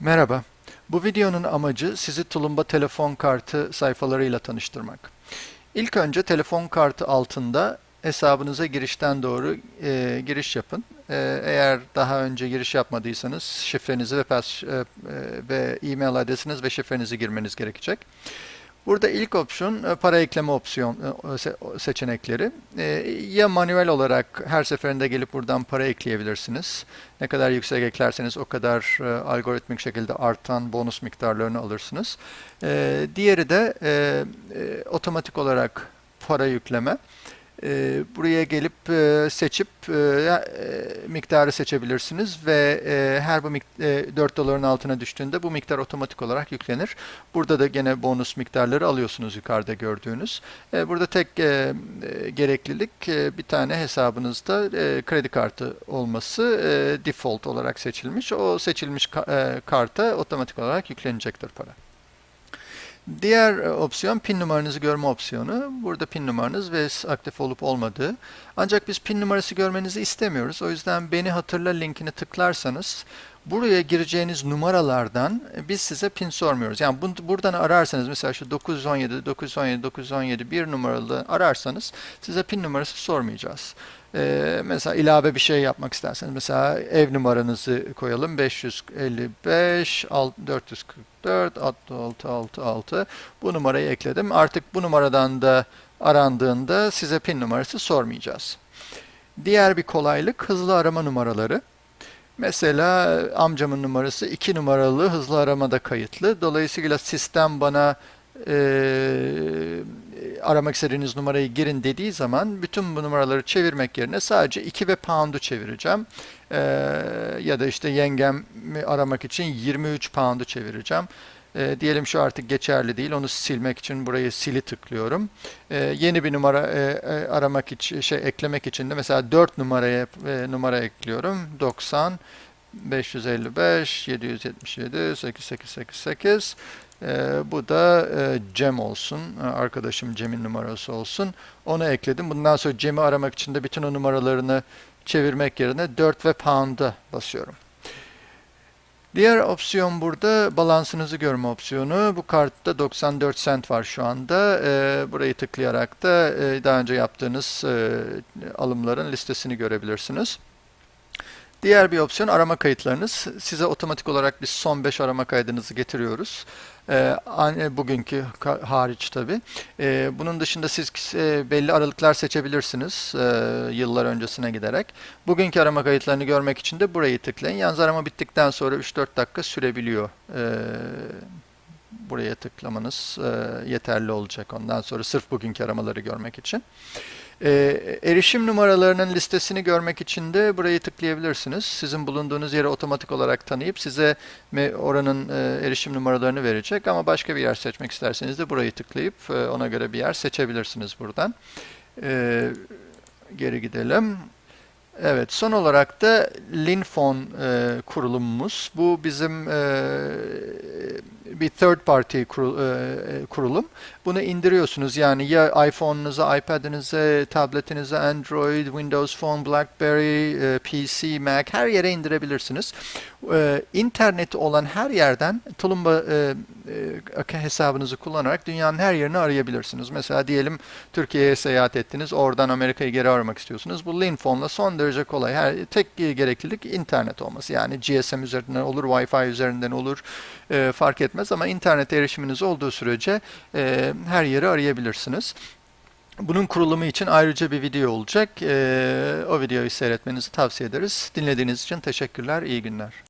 Merhaba. Bu videonun amacı sizi Tulumba telefon kartı sayfalarıyla tanıştırmak. İlk önce telefon kartı altında hesabınıza girişten doğru e, giriş yapın. E, eğer daha önce giriş yapmadıysanız şifrenizi ve, pas, e, ve e-mail adresiniz ve şifrenizi girmeniz gerekecek. Burada ilk opsiyon e, para ekleme opsiyon e, seçenekleri. E, ya manuel olarak her seferinde gelip buradan para ekleyebilirsiniz. Ne kadar yüksek eklerseniz o kadar algoritmik şekilde artan bonus miktarlarını alırsınız. Diğeri de otomatik olarak para yükleme. E, buraya gelip e, seçip e, e, miktarı seçebilirsiniz ve e, her bu e, 4 doların altına düştüğünde bu miktar otomatik olarak yüklenir. Burada da gene bonus miktarları alıyorsunuz yukarıda gördüğünüz. E, burada tek e, e, gereklilik e, bir tane hesabınızda e, kredi kartı olması e, default olarak seçilmiş. O seçilmiş ka e, karta otomatik olarak yüklenecektir para. Diğer e, opsiyon pin numaranızı görme opsiyonu. Burada pin numaranız ve aktif olup olmadığı. Ancak biz pin numarası görmenizi istemiyoruz. O yüzden beni hatırla linkini tıklarsanız buraya gireceğiniz numaralardan e, biz size pin sormuyoruz. Yani bu, buradan ararsanız mesela şu 917, 917, 917 bir numaralı ararsanız size pin numarası sormayacağız. Ee, mesela ilave bir şey yapmak isterseniz mesela ev numaranızı koyalım 555 444 6666 bu numarayı ekledim. Artık bu numaradan da arandığında size pin numarası sormayacağız. Diğer bir kolaylık hızlı arama numaraları. Mesela amcamın numarası 2 numaralı hızlı aramada kayıtlı. Dolayısıyla sistem bana e, aramak istediğiniz numarayı girin dediği zaman bütün bu numaraları çevirmek yerine sadece 2 ve pound'u çevireceğim. E, ya da işte yengemi aramak için 23 pound'u çevireceğim. E, diyelim şu artık geçerli değil. Onu silmek için burayı sili tıklıyorum. E, yeni bir numara e, e, aramak için şey eklemek için de mesela 4 numaraya e, numara ekliyorum. 90 555 777 8888 e, bu da e, Cem olsun. E, arkadaşım Cem'in numarası olsun. Onu ekledim. Bundan sonra Cem'i aramak için de bütün o numaralarını çevirmek yerine 4 ve pound'a basıyorum. Diğer opsiyon burada balansınızı görme opsiyonu. Bu kartta 94 cent var şu anda. E, burayı tıklayarak da e, daha önce yaptığınız e, alımların listesini görebilirsiniz. Diğer bir opsiyon arama kayıtlarınız. Size otomatik olarak biz son 5 arama kaydınızı getiriyoruz. Ee, bugünkü hariç tabi. Ee, bunun dışında siz e, belli aralıklar seçebilirsiniz e, yıllar öncesine giderek. Bugünkü arama kayıtlarını görmek için de burayı tıklayın. Yalnız arama bittikten sonra 3-4 dakika sürebiliyor. Ee, buraya tıklamanız e, yeterli olacak ondan sonra sırf bugünkü aramaları görmek için. E, erişim numaralarının listesini görmek için de burayı tıklayabilirsiniz. Sizin bulunduğunuz yeri otomatik olarak tanıyıp size oranın e, erişim numaralarını verecek ama başka bir yer seçmek isterseniz de burayı tıklayıp e, ona göre bir yer seçebilirsiniz buradan. E, geri gidelim. Evet, son olarak da Linfon e, kurulumumuz. Bu bizim e, bir third party kurul, e, kurulum. Bunu indiriyorsunuz yani ya iPhone'unuza, iPad'inize, tabletinize, Android, Windows Phone, BlackBerry, e, PC, Mac her yere indirebilirsiniz. E, interneti olan her yerden Tulumba e, e, hesabınızı kullanarak dünyanın her yerini arayabilirsiniz. Mesela diyelim Türkiye'ye seyahat ettiniz, oradan Amerika'yı geri aramak istiyorsunuz. Bu Linphone'la son derece kolay. Her, tek gereklilik internet olması. Yani GSM üzerinden olur, Wi-Fi üzerinden olur, e, fark etmez ama internet erişiminiz olduğu sürece e, her yeri arayabilirsiniz. Bunun kurulumu için ayrıca bir video olacak. E, o videoyu seyretmenizi tavsiye ederiz. Dinlediğiniz için teşekkürler, iyi günler.